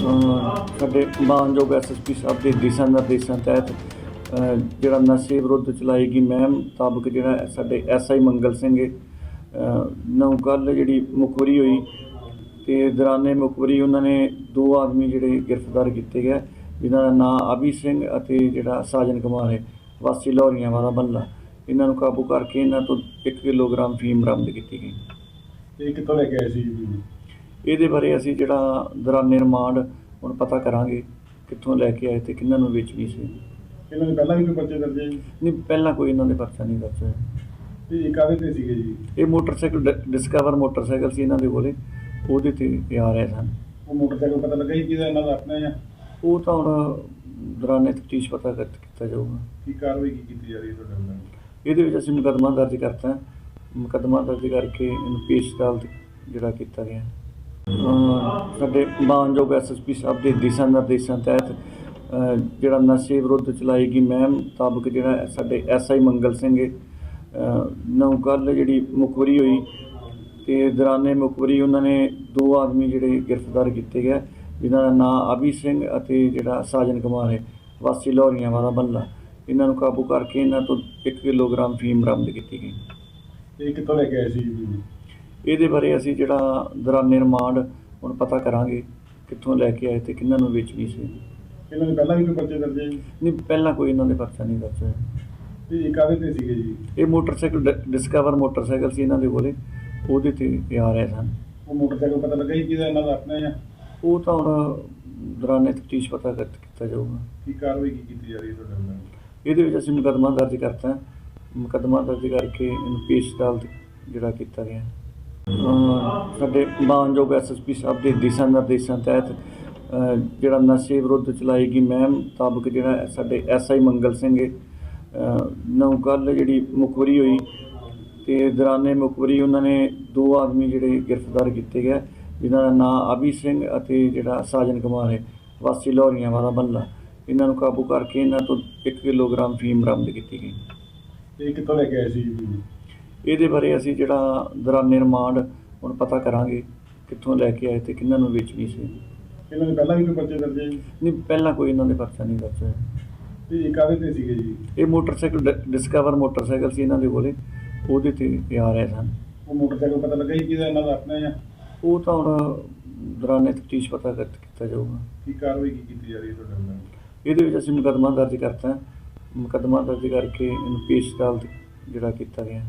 ਸਾਡੇ ਮਾਨਯੋਗ ਐਸਐਸਪੀ ਸਾਹਿਬ ਦੇ ਦਿਸ਼ਾ ਨਿਰਦੇਸ਼ਾਂ ਤਹਿਤ ਜਿਹੜਾ ਨਸ਼ੇ ਵਿਰੁੱਧ ਚਲਾਈ ਗਈ ਮੁਹਿੰਮ ਮੁਤਾਬਕ ਜਿਹੜਾ ਸਾਡੇ ਐਸਆਈ ਮੰਗਲ ਸਿੰਘ ਨੂੰ ਕੱਲ ਜਿਹੜੀ ਮੁਖਬਰੀ ਹੋਈ ਤੇ ਦੌਰਾਨੇ ਮੁਖਬਰੀ ਉਹਨਾਂ ਨੇ ਦੋ ਆਦਮੀ ਜਿਹੜੇ ਗ੍ਰਿਫਤਾਰ ਕੀਤੇ ਗਏ, ਜਿਨ੍ਹਾਂ ਦਾ ਨਾਮ ਅਭੀ ਸਿੰਘ ਅਤੇ ਜਿਹੜਾ ਸਾਜਨ ਕੁਮਾਰ ਹੈ ਵਾਸੀ ਲਾਹੌਰੀਆਂ ਵਾਲਾ ਬੰਦਾ। ਇਹਨਾਂ ਨੂੰ ਕਾਬੂ ਕਰਕੇ ਇਹਨਾਂ ਤੋਂ 1 ਕਿਲੋਗ੍ਰਾਮ ਫੀਮ ਬਰਾਮਦ ਕੀਤੀ ਗਈ। ਇਹ ਕਿੱਥੋਂ ਲੈ ਕੇ ਆਏ ਸੀ ਇਹਦੇ ਬਾਰੇ ਅਸੀਂ ਜਿਹੜਾ ਦੌਰਾਨੇ ਰਿਮਾਂਡ ਹੁਣ ਪਤਾ ਕਰਾਂਗੇ ਕਿੱਥੋਂ ਲੈ ਕੇ ਆਏ ਤੇ ਕਿਹਨਾਂ ਨੂੰ ਵੇਚਣੀ ਸੀ। ਇਹਨਾਂ ਨੇ ਪਹਿਲਾਂ ਵੀ ਕੋਈ ਪਰਚੇ ਦਰਜ ਹੈ ਜੀ? ਨਹੀਂ ਪਹਿਲਾਂ ਕੋਈ ਇਹਨਾਂ ਦੇ ਪਰਚਾ ਨਹੀਂ ਦਰਜ ਹੋਇਆ। ਇਹ ਕਾਹਦੇ ਤੇ ਸੀਗੇ ਜੀ? ਇਹ ਮੋਟਰਸਾਈਕਲ ਡ- ਡਿਸਕਵਰ ਮੋਟਰਸਾਈਕਲ ਸੀ ਇਹਨਾਂ ਦੇ ਕੋਲੇ ਉਹਦੇ ਤੇ ਇਹ ਆ ਰਹੇ ਸਨ। ਉਹ ਮੋਟਰਸਾਈਕਲ ਪਤਾ ਲੱਗਾ ਜੀ ਕਿਹਦਾ ਇਹਨਾਂ ਦਾ ਆਪਣਾ ਜਾਂ? ਉਹ ਤਾਂ ਹੁਣ ਦੌਰਾਨੇ ਤਫਤੀਸ਼ ਪਤਾ ਕਰ ਕੀਤਾ ਜਾਊਗਾ। ਕੀ ਕਾਰਵਾਈ ਕੀ ਕੀਤੀ ਜਾ ਰਹੀ ਹੈ ਤੁਹਾਡੇ ਵੱਲੋਂ? ਇਹਦੇ ਵਿੱਚ ਅਸੀਂ ਮੁਕੱਦਮਾ ਦਰਜ ਕਰਤਾ ਮੁਕੱਦਮਾ ਦਰਜ ਕਰਕੇ ਇਹਨੂੰ ਪੇਸ਼ ਅਦਾਲਤ ਜਿਹੜਾ ਕੀਤਾ ਗਿਆ। ਸਾਡੇ ਮਾਨਯੋਗ ਐਸਐਸਪੀ ਸਾਹਿਬ ਦੇ ਦਿਸ਼ਾ ਨਿਰਦੇਸ਼ਾਂ ਤਹਿਤ ਜਿਹੜਾ ਨਸ਼ੇ ਵਿਰੁੱਧ ਚਲਾਈ ਗਈ ਮੁਹਿੰਮ, ਮੁਤਾਬਕ ਜਿਹੜਾ ਸਾਡੇ ਐਸਆਈ ਮੰਗਲ ਸਿੰਘ ਨੂੰ ਕੱਲ ਜਿਹੜੀ ਮੁਖਬਰੀ ਹੋਈ ਤੇ ਦੌਰਾਨੇ ਮੁਖਬਰੀ ਉਹਨਾਂ ਨੇ ਦੋ ਆਦਮੀ ਜਿਹੜੇ ਗ੍ਰਿਫਤਾਰ ਕੀਤੇ ਗਏ, ਜਿਨ੍ਹਾਂ ਦਾ ਨਾਮ ਅਭੀ ਸਿੰਘ ਅਤੇ ਜਿਹੜਾ ਸਾਜਨ ਕੁਮਾਰ ਹੈ, ਵਾਸੀ ਲਾਹੌਰੀਆਂ ਵਾਲਾ ਬੰਦਾ। ਇਹਨਾਂ ਨੂੰ ਕਾਬੂ ਕਰਕੇ ਇਹਨਾਂ ਤੋਂ 1 ਕਿਲੋਗ੍ਰਾਮ ਫੀਮ ਬਰਾਮਦ ਕੀਤੀ ਗਈ। ਇਹ ਕਿੱਥੋਂ ਲੈ ਕੇ ਆਏ ਸੀ ਇਹਦੇ ਬਾਰੇ ਅਸੀਂ ਜਿਹੜਾ ਦੌਰਾਨੇ ਰਿਮਾਂਡ ਹੁਣ ਪਤਾ ਕਰਾਂਗੇ ਕਿੱਥੋਂ ਲੈ ਕੇ ਆਏ ਤੇ ਕਿਹਨਾਂ ਨੂੰ ਵੇਚਣੀ ਸੀ। ਇਹਨਾਂ ਨੇ ਪਹਿਲਾਂ ਵੀ ਕੋਈ ਪਰਚੇ ਦਰਜ ਹੈ ਜੀ? ਨਹੀਂ ਪਹਿਲਾਂ ਕੋਈ ਇਹਨਾਂ ਦੇ ਪਰਚਾ ਨਹੀਂ ਦਰਜ ਹੋਇਆ। ਤੇ ਇਹ ਕਾਹਦੇ ਤੇ ਸੀਗੇ ਜੀ? ਇਹ ਮੋਟਰਸਾਈਕਲ ਡ- ਡਿਸਕਵਰ ਮੋਟਰਸਾਈਕਲ ਸੀ ਇਹਨਾਂ ਦੇ ਕੋਲੇ ਉਹਦੇ ਤੇ ਇਹ ਆ ਰਹੇ ਸਨ। ਉਹ ਮੋਟਰਸਾਈਕਲ ਪਤਾ ਲੱਗਾ ਜੀ ਕਿਹਦਾ ਇਹਨਾਂ ਦਾ ਆਪਣਾ ਜਾਂ? ਉਹ ਤਾਂ ਹੁਣ ਦੌਰਾਨੇ ਤਫਤੀਸ਼ ਪਤਾ ਕਰ ਕੀਤਾ ਜਾਊਗਾ। ਕੀ ਕਾਰਵਾਈ ਕੀ ਕੀਤੀ ਜਾ ਰਹੀ ਹੈ ਤੁਹਾਡੇ ਵੱਲੋਂ? ਇਹਦੇ ਵਿੱਚ ਅਸੀਂ ਮੁਕੱਦਮਾ ਦਰਜ ਕਰਤਾ। ਮੁਕੱਦਮਾ ਦਰਜ ਕਰਕੇ ਇਹਨੂੰ ਪੇਸ਼ ਅਦਾਲਤ ਜਿਹੜਾ ਕੀਤਾ ਗਿਆ। ਸਾਡੇ ਮਾਨਯੋਗ ਐਸਐਸਪੀ ਸਾਹਿਬ ਦੇ ਦਿਸ਼ਾ ਨਿਰਦੇਸ਼ਾਂ ਤਹਿਤ ਜਿਹੜਾ ਨਸ਼ੇ ਵਿਰੁੱਧ ਚਲਾਈ ਗਈ ਮੁਹਿੰਮ ਮੁਤਾਬਕ ਜਿਹੜਾ ਸਾਡੇ ਐਸਆਈ ਮੰਗਲ ਸਿੰਘ ਨੂੰ ਕੱਲ ਜਿਹੜੀ ਮੁਖਬਰੀ ਹੋਈ ਤੇ ਦੌਰਾਨੇ ਮੁਖਬਰੀ ਉਹਨਾਂ ਨੇ ਦੋ ਆਦਮੀ ਜਿਹੜੇ ਗ੍ਰਿਫਤਾਰ ਕੀਤੇ ਗਏ, ਜਿਨ੍ਹਾਂ ਦਾ ਨਾਮ ਅਭੀ ਸਿੰਘ ਅਤੇ ਜਿਹੜਾ ਸਾਜਨ ਕੁਮਾਰ ਹੈ, ਵਾਸੀ ਲਾਹੌਰੀਆਂ ਵਾਲਾ ਬੰਦਾ। ਇਹਨਾਂ ਨੂੰ ਕਾਬੂ ਕਰਕੇ ਇਹਨਾਂ ਤੋਂ 1 ਕਿਲੋਗ੍ਰਾਮ ਫੀਮ ਬਰਾਮਦ ਕੀਤੀ ਗਈ। ਇਹ ਕਿੱਥੋਂ ਲੈ ਕੇ ਆਏ ਸੀ ਇਹਦੇ ਬਾਰੇ ਅਸੀਂ ਜਿਹੜਾ ਦੌਰਾਨੇ ਰਿਮਾਂਡ ਹੁਣ ਪਤਾ ਕਰਾਂਗੇ ਕਿੱਥੋਂ ਲੈ ਕੇ ਆਏ ਤੇ ਕਿਹਨਾਂ ਨੂੰ ਵੇਚਣੀ ਸੀ। ਇਹਨਾਂ ਨੇ ਪਹਿਲਾਂ ਵੀ ਕੋਈ ਪਰਚੇ ਦਰਜ ਹੈ ਜੀ? ਨਹੀਂ ਪਹਿਲਾਂ ਕੋਈ ਇਹਨਾਂ ਦੇ ਪਰਚਾ ਨਹੀਂ ਦਰਜ ਹੋਇਆ। ਤੇ ਇਹ ਕਾਹਦੇ ਤੇ ਸੀਗੇ ਜੀ? ਇਹ ਮੋਟਰਸਾਈਕਲ ਡ- ਡਿਸਕਵਰ ਮੋਟਰਸਾਈਕਲ ਸੀ ਇਹਨਾਂ ਦੇ ਕੋਲੇ ਉਹਦੇ ਤੇ ਇਹ ਆ ਰਹੇ ਸਨ। ਉਹ ਮੋਟਰਸਾਈਕਲ ਪਤਾ ਲੱਗਾ ਜੀ ਕਿਹਦਾ ਇਹਨਾਂ ਦਾ ਆਪਣਾ ਜਾਂ? ਉਹ ਤਾਂ ਹੁਣ ਦੌਰਾਨੇ ਤਫਤੀਸ਼ ਪਤਾ ਕਰ ਕੀਤਾ ਜਾਊਗਾ। ਕੀ ਕਾਰਵਾਈ ਕੀ ਕੀਤੀ ਜਾ ਰਹੀ ਹੈ ਤੁਹਾਡੇ ਵੱਲੋਂ? ਇਹਦੇ ਵਿੱਚ ਅਸੀਂ ਮੁਕੱਦਮਾ ਦਰਜ ਕਰਤਾ ਮੁਕੱਦਮਾ ਦਰਜ ਕਰਕੇ ਇਹਨੂੰ ਪੇਸ਼ ਅਦਾਲਤ ਜਿਹੜਾ ਕੀਤਾ ਗਿਆ।